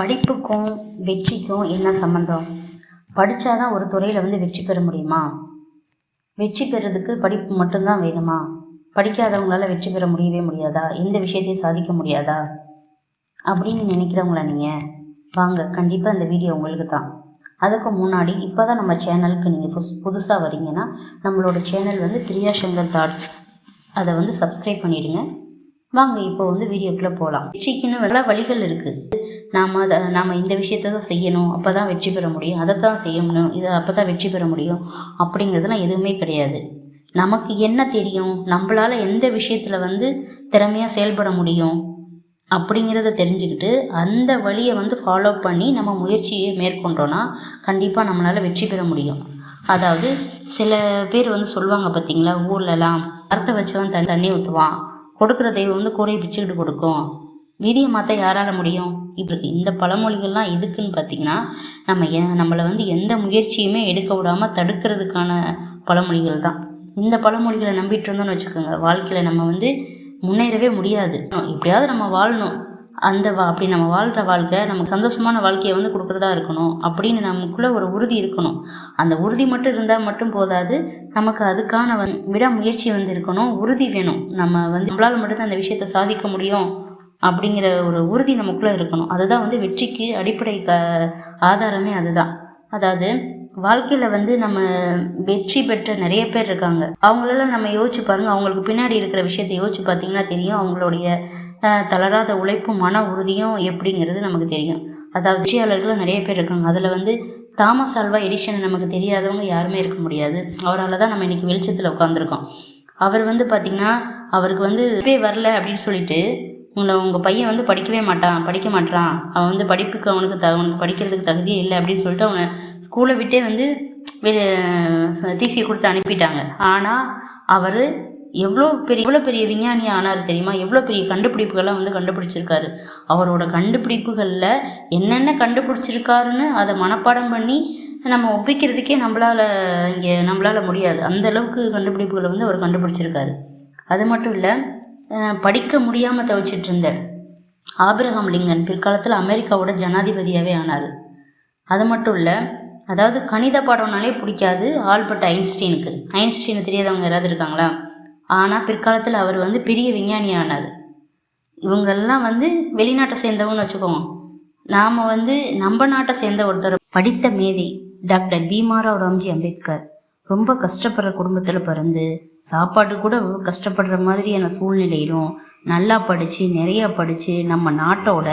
படிப்புக்கும் வெற்றிக்கும் என்ன சம்மந்தம் படித்தாதான் ஒரு துறையில் வந்து வெற்றி பெற முடியுமா? வெற்றி பெறதுக்கு படிப்பு மட்டும்தான் வேணுமா? படிக்காதவங்களால வெற்றி பெற முடியவே முடியாதா? எந்த விஷயத்தையும் சாதிக்க முடியாதா? அப்படின்னு நினைக்கிறவங்களா நீங்கள் வாங்க கண்டிப்பாக இந்த வீடியோ உங்களுக்கு தான். அதுக்கு முன்னாடி இப்போ தான் நம்ம சேனலுக்கு நீங்கள் புதுசு புதுசாக வரீங்கன்னா நம்மளோட சேனல் வந்து பிரியா சங்கர் தாட்ஸ். அதை வந்து சப்ஸ்கிரைப் பண்ணிவிடுங்க வாங்க இப்போ வந்து வீடியோக்குள்ளே போகலாம் வெற்றிக்குன்னு நல்லா வழிகள் இருக்குது நாம் அதை நாம் இந்த விஷயத்த தான் செய்யணும் அப்போ தான் வெற்றி பெற முடியும் அதை தான் செய்யணும் இதை அப்போ தான் வெற்றி பெற முடியும் அப்படிங்கிறதுலாம் எதுவுமே கிடையாது. நமக்கு என்ன தெரியும்? நம்மளால் எந்த விஷயத்தில் வந்து திறமையாக செயல்பட முடியும்? அப்படிங்கிறத தெரிஞ்சுக்கிட்டு அந்த வழியை வந்து ஃபாலோ பண்ணி நம்ம முயற்சியை மேற்கொண்டோன்னா கண்டிப்பாக நம்மளால் வெற்றி பெற முடியும். அதாவது சில பேர் வந்து சொல்லுவாங்க பார்த்தீங்களா ஊர்லலாம் மரத்தை வச்சு தான் தண்ணி ஊற்றுவான் கொடுக்குற தெய்வம் வந்து கூரையை பிச்சுக்கிட்டு கொடுக்கும். விதியை மாற்ற யாரால முடியும்? இப்போ இந்த பழமொழிகள்லாம் எதுக்குன்னு பார்த்தீங்கன்னா நம்ம எ நம்மளை வந்து எந்த முயற்சியுமே எடுக்க விடாமல் தடுக்கிறதுக்கான பழமொழிகள் தான் இந்த பழமொழிகளை நம்பிட்டு இருந்தோம்னு வச்சுக்கோங்க வாழ்க்கையில் நம்ம வந்து முன்னேறவே முடியாது. எப்படியாவது நம்ம வாழணும். அந்த வா அப்படி நம்ம வாழ்கிற வாழ்க்கை நமக்கு சந்தோஷமான வாழ்க்கையை வந்து கொடுக்குறதா இருக்கணும். அப்படின்னு நமக்குள்ளே ஒரு உறுதி இருக்கணும். அந்த உறுதி மட்டும் இருந்தால் மட்டும் போதாது நமக்கு அதுக்கான வந் விடாமுயற்சி வந்து இருக்கணும். உறுதி வேணும். நம்ம வந்து நம்மளால் மட்டும்தான் அந்த விஷயத்தை சாதிக்க முடியும். அப்படிங்கிற ஒரு உறுதி நமக்குள்ளே இருக்கணும். அதுதான் வந்து வெற்றிக்கு அடிப்படை க ஆதாரமே அதுதான். அதாவது வாழ்க்கையில் வந்து நம்ம வெற்றி பெற்ற நிறைய பேர் இருக்காங்க. அவங்களெல்லாம் நம்ம யோசிச்சு பாருங்கள் அவங்களுக்கு பின்னாடி இருக்கிற விஷயத்தை யோசிச்சு பார்த்தீங்கன்னா தெரியும். அவங்களுடைய தளராத உழைப்பும் மன உறுதியும் எப்படிங்கிறது நமக்கு தெரியும். அதாவது வெற்றியாளர்களும் நிறைய பேர் இருக்காங்க. அதில் வந்து தாமஸ் ஆல்வா எடிஷன் நமக்கு தெரியாதவங்க யாருமே இருக்க முடியாது. அவரால் தான் நம்ம இன்னைக்கு வெளிச்சத்தில் உட்காந்துருக்கோம் அவர் வந்து பார்த்திங்கன்னா அவருக்கு வந்து பே வரல அப்படின்னு சொல்லிட்டு உங்களை உங்கள் பையன் வந்து படிக்கவே மாட்டான் படிக்க மாட்டான் அவன் வந்து படிப்புக்கு அவனுக்கு த அவனுக்கு படிக்கிறதுக்கு தகுதியே இல்லை அப்படின்னு சொல்லிட்டு அவனை ஸ்கூலை விட்டே வந்து வெளி டிசி கொடுத்து அனுப்பிட்டாங்க. ஆனால் அவர் எவ்வளோ பெரிய எவ்வளோ பெரிய விஞ்ஞானி ஆனார் தெரியுமா? எவ்வளோ பெரிய கண்டுபிடிப்புகள்லாம் வந்து கண்டுபிடிச்சிருக்காரு. அவரோட கண்டுபிடிப்புகளில் என்னென்ன கண்டுபிடிச்சிருக்காருன்னு அதை மனப்பாடம் பண்ணி நம்ம ஒப்பிக்கிறதுக்கே நம்மளால் இங்கே நம்மளால் முடியாது. அந்த அளவுக்கு கண்டுபிடிப்புகளை வந்து அவர் கண்டுபிடிச்சிருக்காரு. அது மட்டும் இல்லை படிக்க முடியாமல் தவிச்சிட்டு இருந்த ஆபிரகாம் லிங்கன் பிற்காலத்தில் அமெரிக்காவோட ஜனாதிபதியாகவே ஆனார். அது மட்டும் இல்லை அதாவது கணித பாடம்னாலே பிடிக்காது ஆல்பர்ட் ஐன்ஸ்டீனுக்கு. ஐன்ஸ்டீனு தெரியாதவங்க யாராவது இருக்காங்களா? ஆனால் பிற்காலத்தில் அவர் வந்து பெரிய விஞ்ஞானி ஆனார். இவங்கெல்லாம் வந்து வெளிநாட்டை சேர்ந்தவங்கன்னு வச்சுக்கோங்க. நாம் வந்து நம்ம நாட்டை சேர்ந்த ஒருத்தர். படித்த மேதை டாக்டர் பீமாராவ் ராம்ஜி அம்பேத்கர். ரொம்ப கஷ்டப்படுற குடும்பத்தில் பிறந்து சாப்பாடு கூட கஷ்டப்படுற மாதிரியான சூழ்நிலையிலும் நல்லா படித்து நிறையா படித்து நம்ம நாட்டோட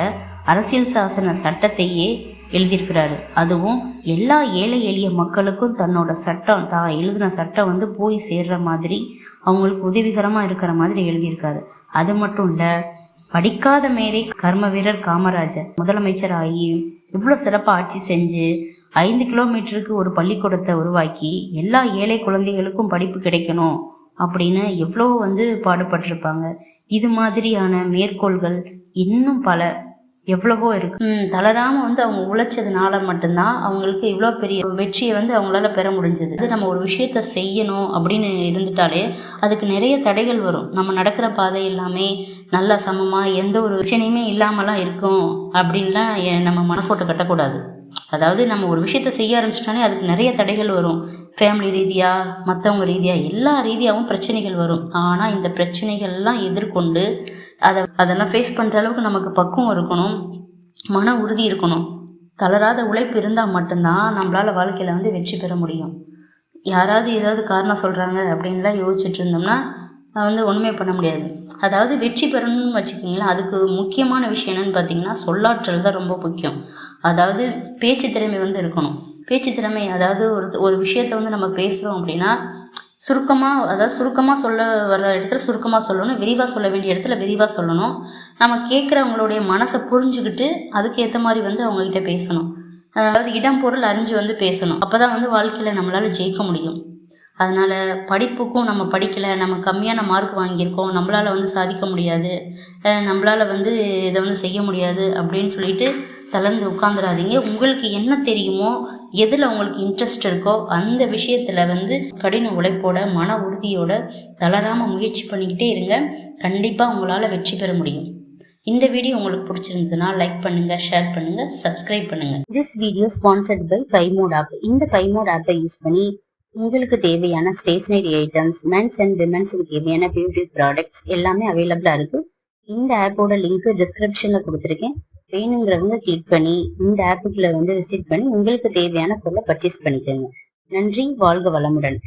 அரசியல் சாசன சட்டத்தையே எழுதியிருக்கிறாரு. அதுவும் எல்லா ஏழை எளிய மக்களுக்கும் தன்னோட சட்டம் தான் எழுதின சட்டம் வந்து போய் சேர்ற மாதிரி அவங்களுக்கு உதவிகரமாக இருக்கிற மாதிரி எழுதியிருக்காரு. அது மட்டும் இல்லை படிக்காத மேதை கர்ம வீரர் காமராஜர் முதலமைச்சர் ஆகி இவ்வளோ சிறப்பாக ஆட்சி செஞ்சு ஐந்து கிலோமீட்டருக்கு ஒரு பள்ளிக்கூடத்தை உருவாக்கி எல்லா ஏழை குழந்தைகளுக்கும் படிப்பு கிடைக்கணும் அப்படின்னு எவ்வளோ வந்து பாடுபட்டிருப்பாங்க. இது மாதிரியான மேற்கோள்கள் இன்னும் பல எவ்வளவோ இருக்கு. தளராமல் தளராம வந்து அவங்க உழைச்சதுனால மட்டும்தான் அவங்களுக்கு இவ்வளோ பெரிய வெற்றியை வந்து அவங்களால பெற முடிஞ்சது. அது நம்ம ஒரு விஷயத்த செய்யணும் அப்படின்னு இருந்துட்டாலே அதுக்கு நிறைய தடைகள் வரும். நம்ம நடக்கிற பாதை எல்லாமே நல்லா சமமாக எந்த ஒரு பிரச்சனையுமே இல்லாமலாம் இருக்கும் அப்படின்லாம் எ- நம்ம மனக்கோட்டை கட்டக்கூடாது. அதாவது நம்ம ஒரு விஷயத்த செய்ய ஆரம்பிச்சிட்டோன்னே அதுக்கு நிறைய தடைகள் வரும். ஃபேமிலி ரீதியாக மற்றவங்க ரீதியாக எல்லா ரீதியாகவும் பிரச்சனைகள் வரும். ஆனால் இந்த பிரச்சனைகள்லாம் எதிர்கொண்டு அதை அதெல்லாம் ஃபேஸ் பண்ணுற அளவுக்கு நமக்கு பக்குவம் இருக்கணும். மன உறுதி இருக்கணும். தளராத உழைப்பு இருந்தால் மட்டும்தான் நம்மளால் வாழ்க்கையில் வந்து வெற்றி பெற முடியும். யாராவது ஏதாவது காரணம் சொல்கிறாங்க அப்படின்லாம் யோசிச்சுட்டு இருந்தோம்னா வந்து ஒன்றுமே பண்ண முடியாது. அதாவது வெற்றி பெறணும்னு வச்சுக்கிங்களேன் அதுக்கு முக்கியமான விஷயம் என்னன்னு பார்த்தீங்கன்னா சொல்லாற்றல் தான் ரொம்ப முக்கியம். அதாவது பேச்சு திறமை வந்து இருக்கணும். பேச்சு திறமை அதாவது ஒரு ஒரு விஷயத்த வந்து நம்ம பேசுகிறோம் அப்படின்னா சுருக்கமாக அதாவது சுருக்கமாக சொல்ல வர இடத்துல சுருக்கமாக சொல்லணும் விரிவாக சொல்ல வேண்டிய இடத்துல விரிவாக சொல்லணும். நம்ம கேட்குறவங்களுடைய மனசை புரிஞ்சுக்கிட்டு அதுக்கேற்ற மாதிரி வந்து அவங்கக்கிட்ட பேசணும். அதாவது இடம் பொருள் அறிஞ்சு வந்து பேசணும். அப்போ தான் வந்து வாழ்க்கையில் நம்மளால் ஜெயிக்க முடியும். அதனால் படிப்புக்கும் நம்ம படிக்கலை நம்ம கம்மியான மார்க் வாங்கியிருக்கோம் நம்மளால் வந்து சாதிக்க முடியாது நம்மளால் நம்மளால வந்து இதை வந்து செய்ய முடியாது அப்படின்னு சொல்லிட்டு தளர்ந்து உட்காந்துடாதீங்க உங்களுக்கு என்ன தெரியுமோ எதில் உங்களுக்கு இன்ட்ரெஸ்ட் இருக்கோ அந்த விஷயத்தில் வந்து கடின உழைப்போட மன உறுதியோட தளராமல் முயற்சி பண்ணிக்கிட்டே இருங்க. கண்டிப்பாக உங்களால் வெற்றி பெற முடியும். இந்த வீடியோ உங்களுக்கு பிடிச்சிருந்ததுன்னா லைக் பண்ணுங்க ஷேர் பண்ணுங்க சப்ஸ்கிரைப் பண்ணுங்க. This video sponsored by Bymod app இந்த பைமோட் ஆப்பை யூஸ் பண்ணி உங்களுக்கு தேவையான ஸ்டேஷனரி ஐட்டம்ஸ் மென்ஸ் அண்ட் விமென்ஸுக்கு தேவையான பியூட்டி ப்ராடக்ட்ஸ் எல்லாமே அவைலபிளா இருக்கு. இந்த ஆப்போட லிங்க் டிஸ்கிரிப்ஷனில் கொடுத்துருக்கேன். வேணுங்கிறவங்க கிளிக் பண்ணி இந்த ஆப்புக்குள்ள வந்து விசிட் பண்ணி உங்களுக்கு தேவையான பொருளை பர்ச்சேஸ் பண்ணிக்கோங்க. நன்றி வாழ்க வளமுடன்.